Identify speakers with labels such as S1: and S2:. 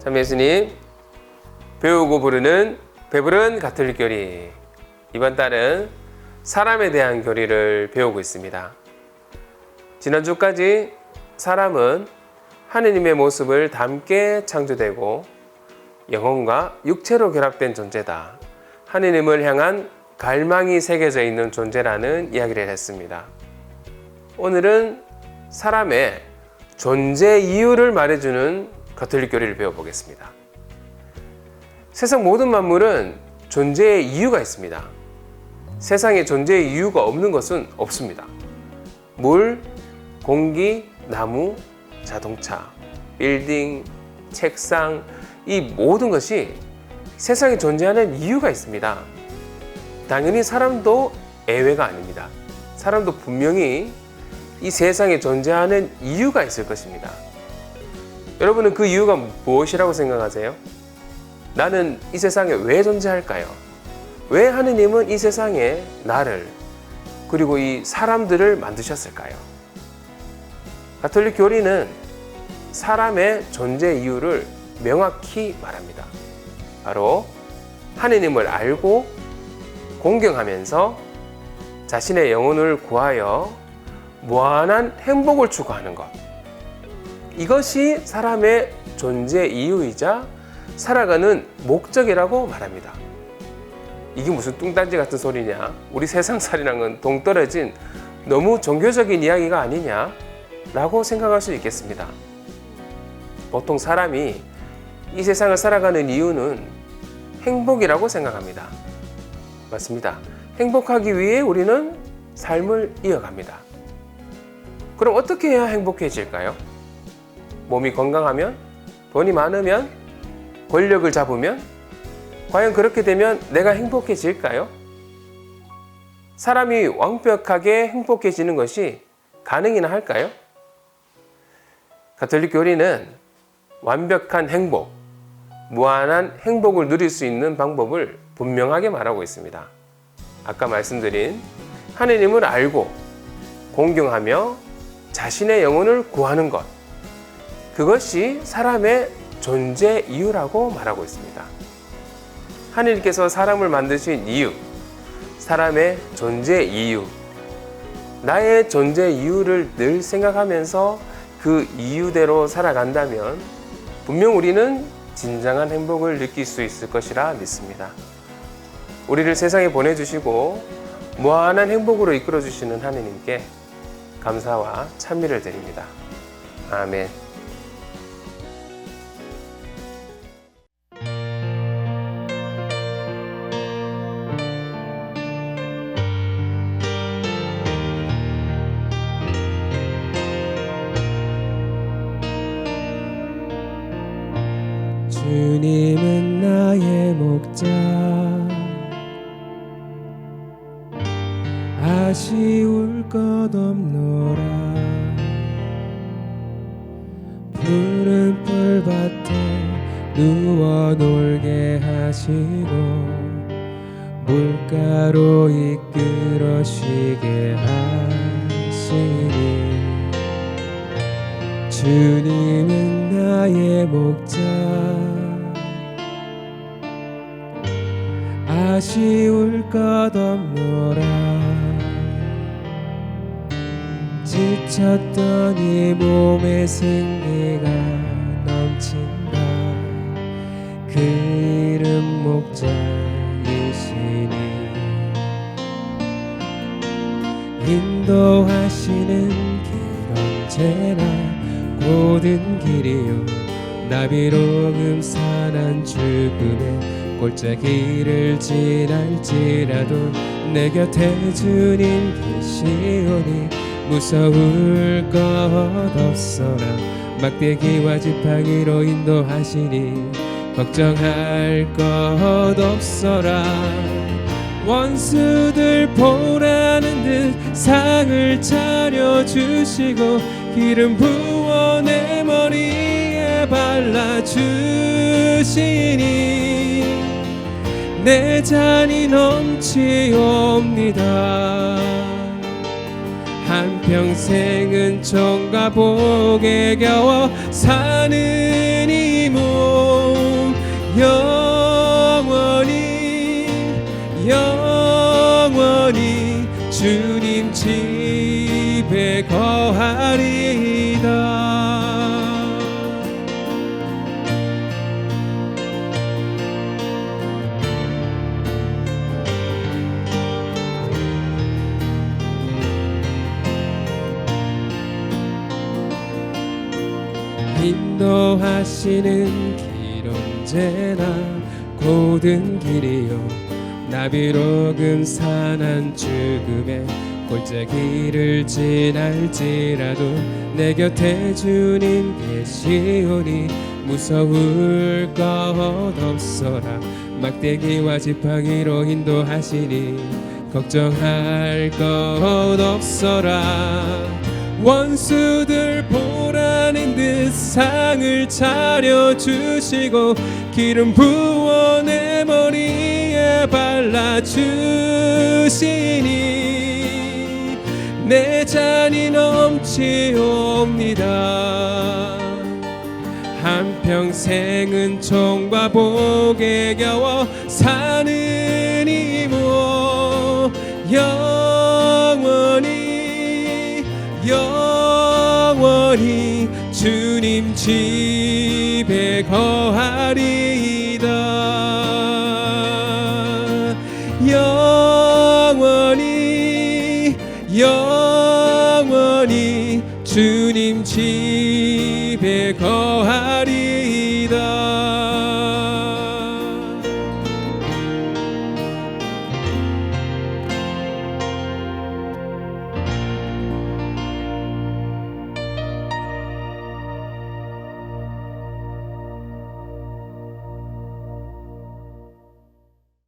S1: 참 예수님 배우고 부르는 배부른 가톨릭 교리 이번 달은 사람에 대한 교리를 배우고 있습니다. 지난주까지 사람은 하느님의 모습을 담게 창조되고 영혼과 육체로 결합된 존재다. 하느님을 향한 갈망이 새겨져 있는 존재라는 이야기를 했습니다. 오늘은 사람의 존재 이유를 말해주는 가톨릭 교리를 배워보겠습니다. 세상 모든 만물은 존재의 이유가 있습니다. 세상에 존재의 이유가 없는 것은 없습니다. 물, 공기, 나무, 자동차, 빌딩, 책상, 이 모든 것이 세상에 존재하는 이유가 있습니다. 당연히 사람도 예외가 아닙니다. 사람도 분명히 이 세상에 존재하는 이유가 있을 것입니다. 여러분은 그 이유가 무엇이라고 생각하세요? 나는 이 세상에 왜 존재할까요? 왜 하느님은 이 세상에 나를 그리고 이 사람들을 만드셨을까요? 가톨릭 교리는 사람의 존재 이유를 명확히 말합니다. 바로 하느님을 알고 공경하면서 자신의 영혼을 구하여 무한한 행복을 추구하는 것. 이것이 사람의 존재 이유이자 살아가는 목적이라고 말합니다. 이게 무슨 뚱딴지 같은 소리냐? 우리 세상살이랑은 동떨어진 너무 종교적인 이야기가 아니냐? 라고 생각할 수 있겠습니다. 보통 사람이 이 세상을 살아가는 이유는 행복이라고 생각합니다. 맞습니다. 행복하기 위해 우리는 삶을 이어갑니다. 그럼 어떻게 해야 행복해질까요? 몸이 건강하면, 돈이 많으면, 권력을 잡으면, 과연 그렇게 되면 내가 행복해질까요? 사람이 완벽하게 행복해지는 것이 가능이나 할까요? 가톨릭 교리는 완벽한 행복, 무한한 행복을 누릴 수 있는 방법을 분명하게 말하고 있습니다. 아까 말씀드린 하느님을 알고 공경하며 자신의 영혼을 구하는 것. 그것이 사람의 존재 이유라고 말하고 있습니다. 하느님께서 사람을 만드신 이유, 사람의 존재 이유, 나의 존재 이유를 늘 생각하면서 그 이유대로 살아간다면 분명 우리는 진정한 행복을 느낄 수 있을 것이라 믿습니다. 우리를 세상에 보내주시고 무한한 행복으로 이끌어주시는 하느님께 감사와 찬미를 드립니다. 아멘.
S2: 주님은 나의 목자. 아쉬울 것 없노라. 푸른 풀밭에 누워 놀게 하시고 물가로 이끌어 쉬게 하시니. 주님은 나의 목자 아쉬울 것 없노라. 지쳤던 이 몸의 생기가 넘친다. 그 이름 목자이시니. 인도하시는 길 언제나 고든 길이요. 나비로 음산한 죽음의 골짜기를 지날지라도 내 곁에 주님 계시오니 무서울 것 없어라. 막대기와 지팡이로 인도하시니 걱정할 것 없어라. 원수들 보라는 듯 상을 차려주시고 기름 부어 내 머리에 발라주시니 내 잔이 넘치옵니다. 한평생은 총과 복에 겨워 사는 이모 영원히 영원히 주님 집에 거하리 인도하시는 길 언제나 고든 길이요. 나비로금 산한 죽음의 골짜기를 지날지라도 내 곁에 주님 계시오니 무서울 것 없어라. 막대기와 지팡이로 인도하시니 걱정할 것 없어라. 원수들 보라 는듯 상을 차려주시고 기름 부어 내 머리에 발라주시니 내 잔이 넘치옵니다. 한평생은 총과 복에 겨워 사는 이모 영원히 영원히 주님 집에 거하리이다. 영원히 영원히 주님 집에 거하리이다